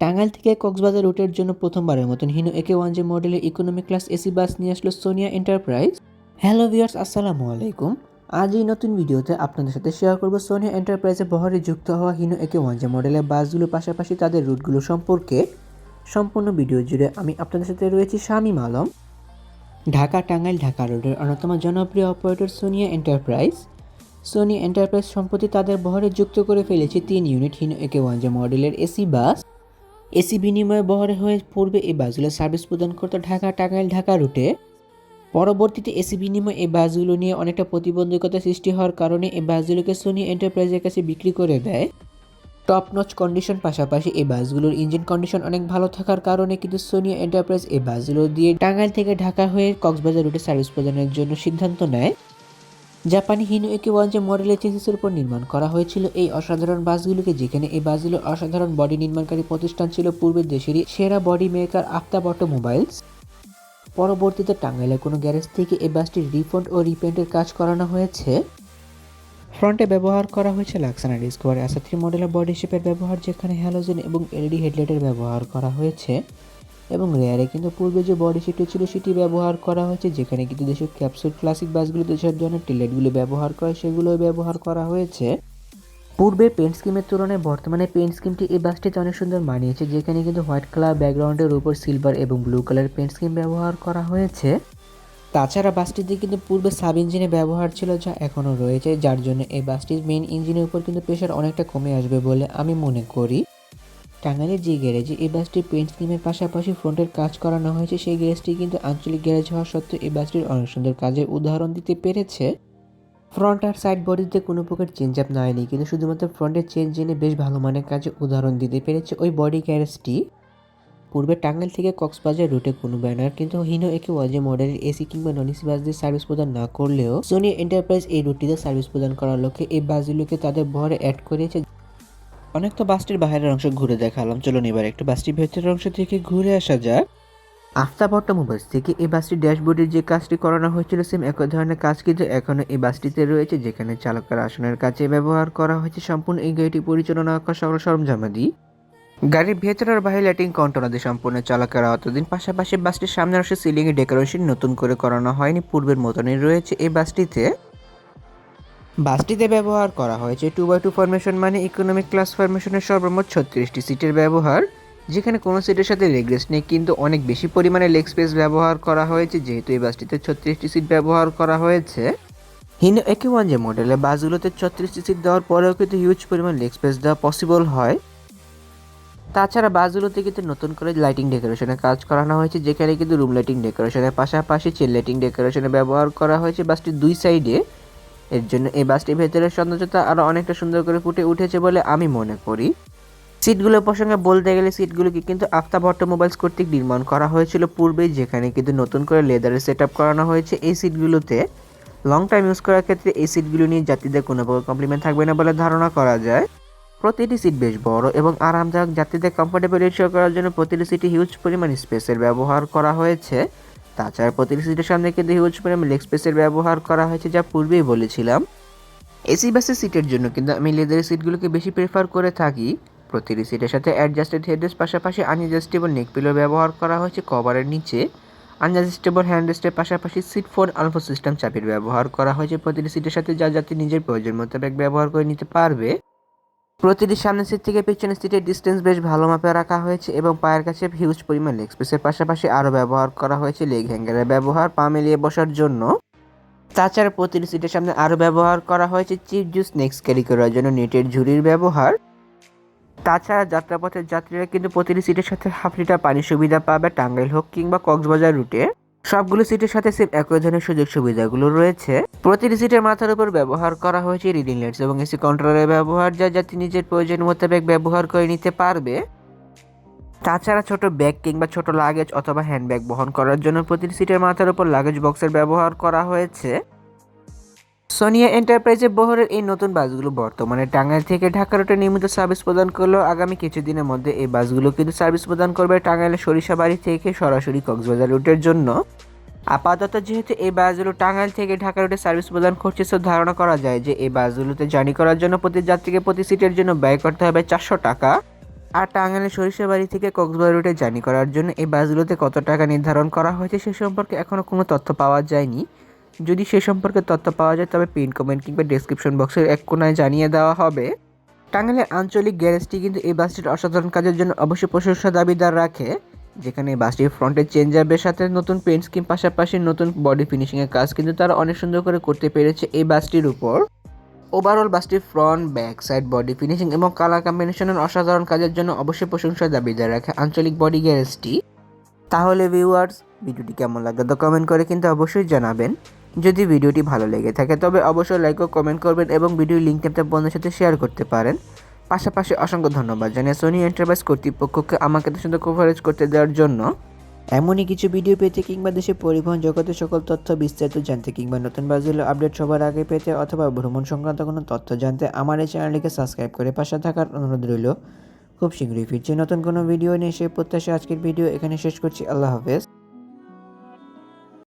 টাঙ্গাইল থেকে কক্সবাজার রুটের জন্য প্রথমবারের মতন হিনো একে ওয়ান জে মডেলের ইকোনমি ক্লাস এসি বাস নিয়ে আসলো সোনিয়া এন্টারপ্রাইজ হ্যালো ভিউয়ার্স আসসালামু আলাইকুম। আজ এই নতুন ভিডিওতে আপনাদের সাথে শেয়ার করব সোনিয়া এন্টারপ্রাইজে বহরে যুক্ত হওয়া হিনো একে ওয়ান জে মডেলের বাসগুলোর পাশাপাশি তাদের রুটগুলো সম্পর্কে। সম্পূর্ণ ভিডিও জুড়ে আমি আপনাদের সাথে রয়েছি শামিম আলম। ঢাকা টাঙ্গাইল, ঢাকা রোডের অন্যতম জনপ্রিয় operator Sonia enterprise Soni enterprise সম্প্রতি তাদের বহরে যুক্ত করে ফেলেছে তিন unit Hino AK one J মডেলের এসি বাস। এসি বিনিময়ে বহরে হয়ে পূর্বে এই বাসগুলো। সার্ভিস প্রদান করতো ঢাকা টাঙ্গাইল ঢাকা রুটে। পরবর্তীতে এসি বিনিময়ে এই বাসগুলো নিয়ে অনেকটা প্রতিবন্ধকতা সৃষ্টি হওয়ার কারণে এই বাসগুলোকে সোনি এন্টারপ্রাইজের কাছে বিক্রি করে দেয়। টপ নচ কন্ডিশন পাশাপাশি এই বাসগুলোর ইঞ্জিন কন্ডিশন অনেক ভালো থাকার কারণে কিন্তু সোনি এন্টারপ্রাইজ এই বাসগুলো দিয়ে টাঙ্গাইল থেকে ঢাকা হয়ে কক্সবাজার রুটে সার্ভিস প্রদানের জন্য সিদ্ধান্ত নেয়। জাপানি হিনো একে ওয়ান যে মডেলের চেসিসের উপর নির্মাণ করা হয়েছিল। এই অসাধারণ বাসগুলোকে যেখানে এই বাসগুলোর অসাধারণ বডি নির্মাণকারী প্রতিষ্ঠান ছিল পূর্বের দেশেরই সেরা বডি মেকার আফতাব অটোমোবাইলস। পরবর্তীতে টাঙ্গাইলের কোনো গ্যারেজ থেকে এই বাসটির রিফন্ড ও রিপেন্টের কাজ করানো হয়েছে। ফ্রন্টে ব্যবহার করা হয়েছে লাক্সানা ডিসকভার অ্যাসা থ্রি মডেলের বডি শেপের ব্যবহার, যেখানে হ্যালোজেন এবং এলইডি হেডলাইটের ব্যবহার করা হয়েছে। এবং রেয়ারে কিন্তু পূর্বে যে বডি শিটটি ছিল সেটি ব্যবহার করা হয়েছে, যেখানে কিন্তু দেশের ক্যাপসুল ক্লাসিক বাসগুলোতে যেসব ধরনের টিলেটগুলো ব্যবহার করে সেগুলো ব্যবহার করা হয়েছে। পূর্বে পেন্ট স্কিমের তুলনায় বর্তমানে পেন্ট স্কিমটি এই বাসটিতে অনেক সুন্দর মানিয়েছে, যেখানে কিন্তু হোয়াইট কালার ব্যাকগ্রাউন্ডের উপর সিলভার এবং ব্লু কালার পেন্ট স্কিম ব্যবহার করা হয়েছে। তাছাড়া বাসটিতে কিন্তু পূর্বে সাব ইঞ্জিনে ব্যবহার ছিল, যা এখনও রয়েছে, যার জন্য এই বাসটির মেন ইঞ্জিনের উপর কিন্তু প্রেশার অনেকটা কমে আসবে বলে আমি মনে করি। টাঙ্গাইলের যে গ্যারেজে এই বাসটির পেন্ট স্কিমের পাশাপাশি ফ্রন্টের কাজ করানো হয়েছে, সেই গ্যারেজটি কিন্তু আঞ্চলিক গ্যারেজ হওয়া সত্ত্বেও এই বাসটির অনেক সুন্দর কাজের উদাহরণ দিতে পেরেছে। ফ্রন্ট আর সাইড বডিতে কোনো প্রকার চেঞ্জ আপ না হয়নি কিন্তু শুধুমাত্র ফ্রন্টের চেঞ্জ এনে বেশ ভালো মানের কাজে উদাহরণ দিতে পেরেছে ওই বডি গ্যারেজটি। পূর্বে টাঙ্গাইল থেকে কক্সবাজার রুটে কোনো ব্যানার, কিন্তু হিনো একে ওয়াজে মডেলের এসি কিংবা নন এসি বাস দিয়ে সার্ভিস প্রদান না করলেও সোনি এন্টারপ্রাইজ এই রুটটিতে সার্ভিস প্রদান করার লক্ষ্যে এই বাসগুলোকে তাদের বহরে অ্যাড করেছে। অনেক তো বাসটির বাইরের অংশ ঘুরে দেখালাম। চলুন এবার একটু বাসটির ভেতরের অংশ থেকে ঘুরে আসা যাক। আফতাব অটোমোবাইলস থেকে এই বাসটির ড্যাশবোর্ডের যে কাজটি করানো হয়েছিল, সেম একই ধরনের কাজ কিন্তু এখনও এই বাসটিতে রয়েছে, যেখানে চালকের আসনের কাছে ব্যবহার করা হয়েছে সম্পূর্ণ এই গাড়িটি পরিচালনা করা সকল সরঞ্জামাদি। গাড়ির ভেতর আর বাইরে লাইটিং কন্ট্রোনাদি সম্পূর্ণ চালকের আওতাধীন, পাশাপাশি বাসটির সামনের অংশে সিলিং এ ডেকোরেশন নতুন করে করানো হয়নি, পূর্বের মতনই রয়েছে এই বাসটিতে। বাসটিতে ব্যবহার করা হয়েছে টু বাই টু ফরমেশন মানে ইকোনমিক ক্লাস ফরমেশনের সর্বমোট ছত্রিশটি সিটের ব্যবহার, যেখানে কোনো সিটের সাথে লেগ রেস্ট নেই, কিন্তু অনেক বেশি পরিমাণে লেগ স্পেস ব্যবহার করা হয়েছে, যেহেতু এই বাসটিতে ছত্রিশটি সিট ব্যবহার করা হয়েছে। হিনো একে ওয়ান যে মডেলের বাসগুলোতে ছত্রিশটি সিট দেওয়ার পরেও কিন্তু হিউজ পরিমাণ লেগ স্পেস দেওয়া পসিবল হয়। তাছাড়া বাসগুলোতে কিন্তু নতুন করে লাইটিং ডেকোরেশনের কাজ করানো হয়েছে, যেখানে কিন্তু রুম লাইটিং ডেকোরেশনের পাশাপাশি চেল লাইটিং ডেকোরেশনের ব্যবহার করা হয়েছে। বাসটির দুই সাইডে এর জন্য এই বাসটির ভেতরের সৌন্দর্যতা আরও অনেকটা সুন্দর করে ফুটে উঠেছে বলে আমি মনে করি। সিটগুলোর প্রসঙ্গে বলতে গেলে সিটগুলোকে কিন্তু আফতাব অটোমোবাইলস কর্তৃক নির্মাণ করা হয়েছিল পূর্বেই যেখানে কিন্তু নতুন করে লেদারের সেট করানো হয়েছে এই সিটগুলোতে। লং টাইম ইউজ করার ক্ষেত্রে এই সিটগুলো নিয়ে যাত্রীদের কোনো প্রকার কমপ্লিমেন্ট থাকবে না বলে ধারণা করা যায়। প্রতিটি সিট বেশ বড় এবং আরামদায়ক। যাত্রীদের কমফোর্টেবল এনশিওর করার জন্য প্রতিটি সিটে হিউজ পরিমাণ স্পেসের ব্যবহার করা হয়েছে। তাছাড়া প্রতিটি সিটের সামনে কিন্তু হিউজ পরিমাণ লেগ স্পেসের ব্যবহার করা হয়েছে, যা পূর্বেই বলেছিলাম। এসি বাসের সিটের জন্য কিন্তু আমি লেদারের সিটগুলোকে বেশি প্রেফার করে থাকি। প্রতিটি সিটের সাথে অ্যাডজাস্টেড হেডরেস্ট পাশাপাশি আনএডজাস্টেবল নেক পিলো ব্যবহার করা হয়েছে কভারের নিচে। আনএডজাস্টেবল হ্যান্ডরেস্টের পাশাপাশি সিট ফোন আলফো সিস্টেম চাপের ব্যবহার করা হয়েছে। প্রতিটি সিটের সাথে যা যাতে নিজের প্রয়োজন মোতাবেক ব্যবহার করে নিতে পারবে। প্রতিটি সামনের সিট থেকে পেছনের সিটের ডিস্টেন্স বেশ ভালো মাপে রাখা হয়েছে এবং পায়ের কাছে হিউজ পরিমাণ লেগ স্পেসের পাশাপাশি আরও ব্যবহার করা হয়েছে লেগ হ্যাঙ্গারের ব্যবহার পা মেলিয়ে বসার জন্য। তাছাড়া প্রতিটি সিটের সামনে আরও ব্যবহার করা হয়েছে চিপ জুস নেক্সট ক্যারি করার জন্য নেটের ঝুড়ির ব্যবহার। তাছাড়া যাত্রাপথের যাত্রীরা কিন্তু প্রতিটি সিটের সাথে হাফ লিটার পানির সুবিধা পাবে টাঙ্গাইল হোক কিংবা কক্সবাজার রুটে সবগুলো সিটের সাথে সেম একই ধরনের সুযোগ সুবিধাগুলো রয়েছে। প্রতিটি সিটের মাথার উপর ব্যবহার করা হয়েছে রিডিং লাইটস এবং এসি কন্ট্রোলের ব্যবহার, যা যাতে নিজের প্রয়োজন মোতাবেক ব্যবহার করে নিতে পারবে। তাছাড়া ছোট ব্যাগ কিংবা ছোট লাগেজ অথবা হ্যান্ডব্যাগ বহন করার জন্য প্রতিটি সিটের মাথার উপর লাগেজ বক্সের ব্যবহার করা হয়েছে। সোনিয়া এন্টারপ্রাইজের বহরের এই নতুন বাসগুলো বর্তমানে টাঙ্গাইল থেকে ঢাকা রুটে নিয়মিত সার্ভিস প্রদান করলেও আগামী কিছুদিনের মধ্যে এই বাসগুলো কিন্তু সার্ভিস প্রদান করবে টাঙ্গাইলের সরিষাবাড়ি থেকে সরাসরি কক্সবাজার রুটের জন্য। আপাতত যেহেতু এই বাসগুলো টাঙ্গাইল থেকে ঢাকা রুটে সার্ভিস প্রদান করছে, সো ধারণা করা যায় যে এই বাসগুলোতে জার্নি করার জন্য প্রতি যাত্রীকে প্রতি সিটের জন্য ব্যয় করতে হবে চারশো টাকা। আর টাঙ্গাইলের সরিষাবাড়ি থেকে কক্সবাজার রুটে জার্নি করার জন্য এই বাসগুলোতে কত টাকা নির্ধারণ করা হয়েছে সে সম্পর্কে এখনও কোনো তথ্য পাওয়া যায়নি। যদি সে সম্পর্কে তথ্য পাওয়া যায়, তবে পিন কমেন্ট কিংবা ডেসক্রিপশন বক্সের এক কোনায় জানিয়ে দেওয়া হবে। টাঙ্গাইলের আঞ্চলিক গ্যারেজটি কিন্তু এই বাসটির অসাধারণ কাজের জন্য অবশ্যই প্রশংসা দাবিদার রাখে, যেখানে বাসটির ফ্রন্টের চেঞ্জাবের সাথে নতুন পেন্ট স্কিম পাশাপাশি নতুন বডি ফিনিশিংয়ের কাজ কিন্তু তারা অনেক সুন্দর করে করতে পেরেছে এই বাসটির উপর। Overall বাসটির front back side body finishing এবং কালার কম্বিনেশনের অসাধারণ কাজের জন্য অবশ্যই প্রশংসা দাবিদার রাখে আঞ্চলিক বডি গ্যারেজটি। তাহলে ভিউয়ার্স ভিডিওটি কেমন লাগল তো কমেন্ট করে কিন্তু অবশ্যই জানাবেন। যদি ভিডিওটি ভালো লেগে থাকে, তবে অবশ্যই লাইক ও কমেন্ট করবেন এবং ভিডিওর লিঙ্কটি আপনার বন্ধুদের সাথে শেয়ার করতে পারেন। পাশাপাশি অসংখ্য ধন্যবাদ জানিয়ে সোনি এন্টারপ্রাইজ কর্তৃপক্ষকে আমাকে এত সুন্দর কভারেজ করতে দেওয়ার জন্য। এমনই কিছু ভিডিও পেতে কিংবা দেশের পরিবহন জগতের সকল তথ্য বিস্তারিত জানতে কিংবা নতুন বাসগুলো আপডেট সবার আগে পেতে অথবা ভ্রমণ সংক্রান্ত কোনো তথ্য জানতে আমার এই চ্যানেলটিকে সাবস্ক্রাইব করে পাশে থাকার অনুরোধ রইল। খুব শীঘ্রই ফিরছি নতুন কোনো ভিডিও নিয়ে, সেই প্রত্যাশা আজকের ভিডিও এখানে শেষ করছি। আল্লাহ হাফেজ।